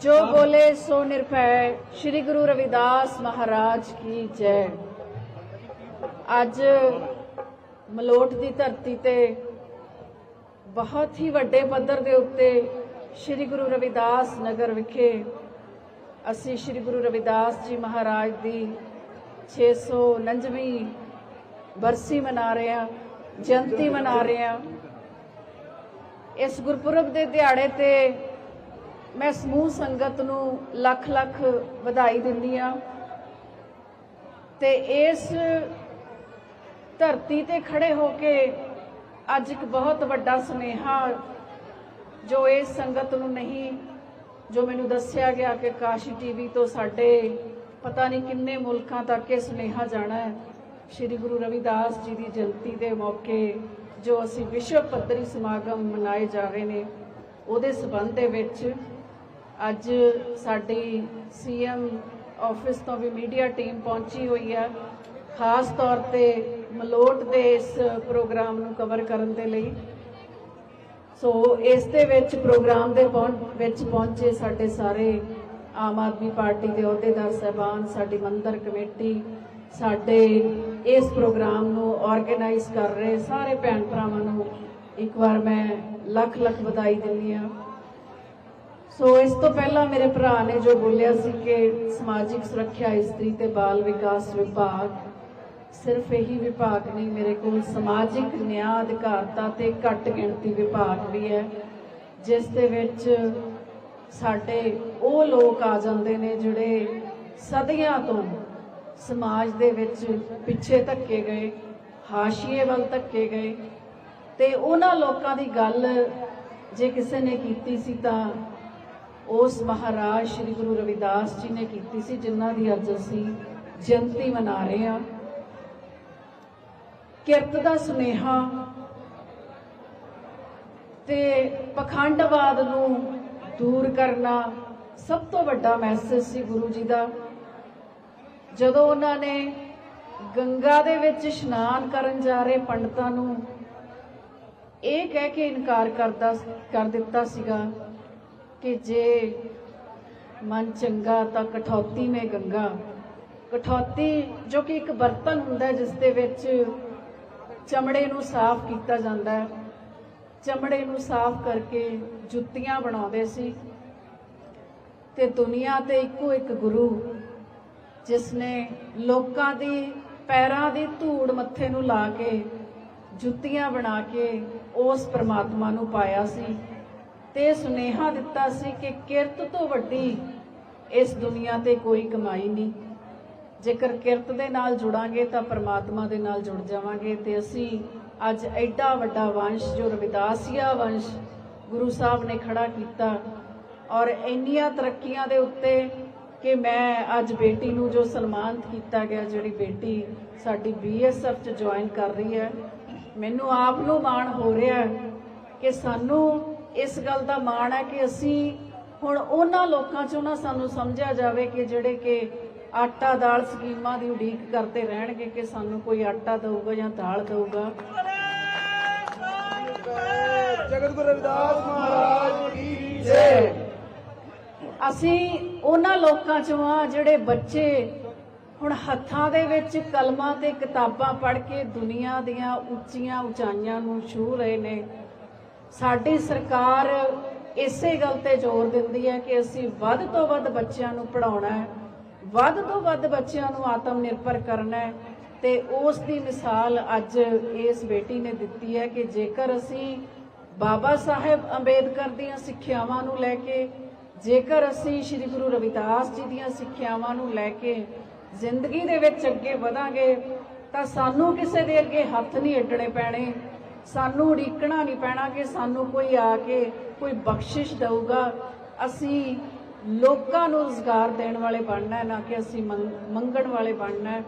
ਜੋ ਬੋਲੇ ਸੋ ਨਿਰਭੈ ਸ੍ਰੀ ਗੁਰੂ ਰਵਿਦਾਸ ਮਹਾਰਾਜ ਕੀ ਜੈ ਅੱਜ ਮਲੋਟ ਦੀ ਧਰਤੀ ਤੇ ਬਹੁਤ ਹੀ ਵੱਡੇ ਪੱਧਰ ਦੇ ਉੱਤੇ ਸ੍ਰੀ ਗੁਰੂ ਰਵਿਦਾਸ ਨਗਰ ਵਿਖੇ ਅਸੀਂ ਸ੍ਰੀ ਗੁਰੂ ਰਵਿਦਾਸ ਜੀ ਮਹਾਰਾਜ ਦੀ 649ਵੀਂ ਬਰਸੀ ਮਨਾ ਰਹੇ ਹਾਂ ਜਯੰਤੀ ਮਨਾ ਰਹੇ ਹਾਂ ਇਸ ਗੁਰਪੁਰਬ ਦੇ ਦਿਹਾੜੇ ਤੇ ਮੈਂ ਸਮੂਹ ਸੰਗਤ ਨੂੰ ਲੱਖ ਲੱਖ ਵਧਾਈ ਦਿੰਦੀ ਆ ਤੇ ਇਸ ਧਰਤੀ ਤੇ ਖੜੇ ਹੋ ਕੇ ਅੱਜ ਇੱਕ ਬਹੁਤ ਵੱਡਾ ਸੁਨੇਹਾ ਜੋ ਇਸ ਸੰਗਤ ਨੂੰ ਨਹੀਂ, ਜੋ ਮੈਨੂੰ ਦੱਸਿਆ ਗਿਆ ਕਿ ਕਾਸ਼ੀ ਟੀਵੀ ਤੋਂ ਸਾਡੇ ਪਤਾ ਨਹੀਂ ਕਿੰਨੇ ਮੁਲਕਾਂ ਤੱਕ ਇਹ ਸੁਨੇਹਾ ਜਾਣਾ ਹੈ। ਸ੍ਰੀ ਗੁਰੂ ਰਵਿਦਾਸ ਜੀ ਦੀ ਜਯੰਤੀ ਦੇ ਮੌਕੇ ਜੋ ਅਸੀਂ ਵਿਸ਼ਵ ਪੱਧਰੀ ਸਮਾਗਮ ਮਨਾਏ ਜਾ ਰਹੇ ਨੇ, ਉਹਦੇ ਸਬੰਧ ਦੇ ਵਿੱਚ ਅੱਜ ਸਾਡੀ ਸੀਐਮ ਆਫਿਸ ਤੋਂ ਵੀ ਮੀਡੀਆ ਟੀਮ ਪਹੁੰਚੀ ਹੋਈ ਆ। ਖਾਸ ਤੌਰ ਤੇ ਮਲੋਟ ਦੇ ਇਸ ਪ੍ਰੋਗਰਾਮ ਨੂੰ ਕਵਰ ਕਰਨ ਦੇ ਲਈ। ਸੋ ਇਸ ਦੇ ਵਿੱਚ ਪ੍ਰੋਗਰਾਮ ਦੇ ਪਹੁੰ- ਵਿੱਚ ਪਹੁੰਚੇ ਸਾਡੇ ਸਾਰੇ ਆਮ ਆਦਮੀ ਪਾਰਟੀ ਦੇ ਅਹੁਦੇਦਾਰ ਸਹਿਬਾਨ, ਸਾਡੀ ਮੰਦਰ ਕਮੇਟੀ, ਸਾਡੇ ਇਸ ਪ੍ਰੋਗਰਾਮ ਨੂੰ ਆਰਗੇਨਾਈਜ਼ ਕਰ ਰਹੇ ਸਾਰੇ ਭੈਣ ਭਰਾਵਾਂ ਨੂੰ ਇੱਕ ਵਾਰ ਮੈਂ ਲੱਖ ਲੱਖ ਵਧਾਈ ਦਿੰਦੀ ਹਾਂ। ਸੋ ਇਸ ਤੋਂ ਪਹਿਲਾਂ ਮੇਰੇ ਭਰਾ ਨੇ ਜੋ ਬੋਲਿਆ ਸੀ ਕਿ ਸਮਾਜਿਕ ਸੁਰੱਖਿਆ ਇਸਤਰੀ ਤੇ ਬਾਲ ਵਿਕਾਸ ਵਿਭਾਗ ਸਿਰਫ ਇਹੀ ਵਿਭਾਗ ਨਹੀਂ, ਮੇਰੇ ਕੋਲ ਸਮਾਜਿਕ ਨਿਆਂ ਅਧਿਕਾਰਤਾ ਤੇ ਘੱਟ ਗਿਣਤੀ ਵਿਭਾਗ ਵੀ ਹੈ, ਜਿਸ ਦੇ ਵਿੱਚ ਸਾਡੇ ਉਹ ਲੋਕ ਆ ਜਾਂਦੇ ਨੇ ਜਿਹੜੇ ਸਦੀਆਂ ਤੋਂ ਸਮਾਜ ਦੇ ਵਿੱਚ ਪਿੱਛੇ ਧੱਕੇ ਗਏ, ਹਾਸ਼ੀਏ ਵੱਲ ਧੱਕੇ ਗਏ ਤੇ ਉਹਨਾਂ ਲੋਕਾਂ ਦੀ ਗੱਲ ਜੇ ਕਿਸੇ ਨੇ ਕੀਤੀ ਸੀ ਤਾਂ ਉਸ ਮਹਾਰਾਜ ਸ੍ਰੀ ਗੁਰੂ ਰਵਿਦਾਸ ਜੀ ਨੇ ਕੀਤੀ ਸੀ, ਜਿਨ੍ਹਾਂ ਦੀ ਅੱਜ ਅਸੀਂ ਜਯੰਤੀ ਮਨਾ ਰਹੇ ਹਾਂ। ਕਿਰਤ ਦਾ ਸੁਨੇਹਾ ਤੇ ਪਖੰਡਵਾਦ ਨੂੰ ਦੂਰ ਕਰਨਾ ਸਭ ਤੋਂ ਵੱਡਾ ਮੈਸੇਜ ਸੀ ਗੁਰੂ ਜੀ ਦਾ। ਜਦੋਂ ਉਹਨਾਂ ਨੇ ਗੰਗਾ ਦੇ ਵਿੱਚ ਇਸ਼ਨਾਨ ਕਰਨ ਜਾ ਰਹੇ ਪੰਡਤਾਂ ਨੂੰ, ਇਹ ਕਹਿ ਕੇ ਇਨਕਾਰ ਕਰਦਾ, ਕਰ ਦਿੱਤਾ ਸੀਗਾ ਕਿ ਜੇ ਮਨ ਚੰਗਾ ਤਾਂ ਕਠੌਤੀ ਮੇ ਗੰਗਾ। ਕਠੌਤੀ ਜੋ ਕਿ ਇੱਕ ਬਰਤਨ ਹੁੰਦਾ ਜਿਸ ਦੇ ਵਿੱਚ ਚਮੜੇ ਨੂੰ ਸਾਫ਼ ਕੀਤਾ ਜਾਂਦਾ ਹੈ। ਚਮੜੇ ਨੂੰ ਸਾਫ਼ ਕਰਕੇ ਜੁੱਤੀਆਂ ਬਣਾਉਂਦੇ ਸੀ। ਤੇ ਦੁਨੀਆ ਤੇ ਇੱਕੋ ਇੱਕ ਗੁਰੂ, ਜਿਸ ਨੇ ਲੋਕਾਂ ਦੀ, ਪੈਰਾਂ ਦੀ ਧੂੜ ਮੱਥੇ ਨੂੰ ਲਾ ਕੇ ਜੁੱਤੀਆਂ ਬਣਾ ਕੇ ਉਸ ਪ੍ਰਮਾਤਮਾ ਨੂੰ ਪਾਇਆ ਸੀ। ਤੇ ਸੁਨੇਹਾ ਦਿੱਤਾ ਸੀ ਕਿ ਕਿਰਤ ਤੋਂ ਵੱਡੀ ਇਸ ਦੁਨੀਆ ਤੇ ਕੋਈ ਕਮਾਈ ਨਹੀਂ। ਜੇਕਰ ਕਿਰਤ ਦੇ ਨਾਲ ਜੁੜਾਂਗੇ ਤਾਂ ਪਰਮਾਤਮਾ ਦੇ ਨਾਲ ਜੁੜ ਜਾਵਾਂਗੇ ਤੇ ਅਸੀਂ ਅੱਜ ਐਡਾ ਵੱਡਾ ਵੰਸ਼, ਜੋ ਰਵਿਦਾਸੀਆ ਵੰਸ਼ ਗੁਰੂ ਸਾਹਿਬ ਨੇ ਖੜਾ ਕੀਤਾ ਔਰ ਇੰਨੀਆਂ ਤਰੱਕੀਆਂ ਦੇ ਉੱਤੇ ਕਿ ਮੈਂ ਅੱਜ ਬੇਟੀ ਨੂੰ ਜੋ ਸਨਮਾਨਿਤ ਕੀਤਾ ਗਿਆ, ਜਿਹੜੀ ਬੇਟੀ ਸਾਡੀ ਬੀਐਸਐਫ ਚ ਜੁਆਇਨ ਕਰ ਰਹੀ ਹੈ, ਮੈਨੂੰ ਆਪ ਨੂੰ ਮਾਣ ਹੋ ਰਿਹਾ ਹੈ ਕਿ ਸਾਨੂੰ ਇਸ ਗੱਲ ਦਾ ਮਾਣ ਹੈ ਕਿ ਅਸੀਂ ਹੁਣ ਉਹਨਾਂ ਲੋਕਾਂ ਚੋਂ ਨਾ ਸਾਨੂੰ ਸਮਝਿਆ ਜਾਵੇ ਕਿ ਜਿਹੜੇ ਕਿ ਆਟਾ ਦਾਲ ਸਕੀਮਾਂ ਦੀ ਉਡੀਕ ਕਰਦੇ ਰਹਿਣਗੇ ਕਿ ਸਾਨੂੰ ਕੋਈ ਆਟਾ ਦਊਗਾ ਜਾਂ ਦਾਲ ਦਊਗਾ। ਜਗਤ ਗੁਰੂ ਰਵਿਦਾਸ ਮਹਾਰਾਜ ਕੀ ਜੈ। ਅਸੀਂ ਉਹਨਾਂ ਲੋਕਾਂ ਚੋਂ ਆ ਜਿਹੜੇ ਬੱਚੇ ਹੁਣ ਹੱਥਾਂ ਦੇ ਵਿੱਚ ਕਲਮਾਂ ਤੇ ਕਿਤਾਬਾਂ ਪੜ੍ਹ ਕੇ ਦੁਨੀਆ ਦੀਆਂ ਉੱਚੀਆਂ ਉਚਾਈਆਂ ਨੂੰ ਛੂ ਰਹੇ ਨੇ ਸਾਡੀ ਸਰਕਾਰ ਇਸੇ ਗੱਲ ਤੇ ਜ਼ੋਰ ਦਿੰਦੀ ਹੈ ਕਿ ਅਸੀਂ ਵੱਧ ਤੋਂ ਵੱਧ ਬੱਚਿਆਂ ਨੂੰ ਪੜਾਉਣਾ ਹੈ, ਵੱਧ ਤੋਂ ਵੱਧ ਬੱਚਿਆਂ ਨੂੰ ਆਤਮ ਨਿਰਭਰ ਕਰਨਾ ਹੈ ਤੇ ਉਸ ਦੀ ਮਿਸਾਲ ਅੱਜ ਇਸ ਬੇਟੀ ਨੇ ਦਿੱਤੀ ਹੈ ਕਿ ਜੇਕਰ ਅਸੀਂ ਬਾਬਾ ਸਾਹਿਬ ਅੰਬੇਦਕਰ ਦੀਆਂ ਸਿੱਖਿਆਵਾਂ ਨੂੰ ਲੈ ਕੇ, ਜੇਕਰ ਅਸੀਂ ਸ੍ਰੀ ਗੁਰੂ ਰਵਿਦਾਸ ਜੀ ਦੀਆਂ ਸਿੱਖਿਆਵਾਂ ਨੂੰ ਲੈ ਕੇ ਜ਼ਿੰਦਗੀ ਦੇ ਵਿੱਚ ਅੱਗੇ ਵਧਾਂਗੇ, ਤਾਂ ਸਾਨੂੰ ਕਿਸੇ ਦੇ ਅੱਗੇ ਹੱਥ ਨਹੀਂ ਅੱਡਣੇ ਪੈਣੇ। ਸਾਨੂੰ ਉਡੀਕਣਾ ਨਹੀਂ ਪੈਣਾ ਕਿ ਸਾਨੂੰ ਕੋਈ ਆ ਕੇ ਕੋਈ ਬਖਸ਼ਿਸ਼ ਦੇਊਗਾ। ਅਸੀਂ ਲੋਕਾਂ ਨੂੰ ਰੁਜ਼ਗਾਰ ਦੇਣ ਵਾਲੇ ਬਣਨਾ ਨਾ ਕਿ ਅਸੀਂ ਮੰਗ- ਮੰਗਣ ਵਾਲੇ ਬਣਨਾ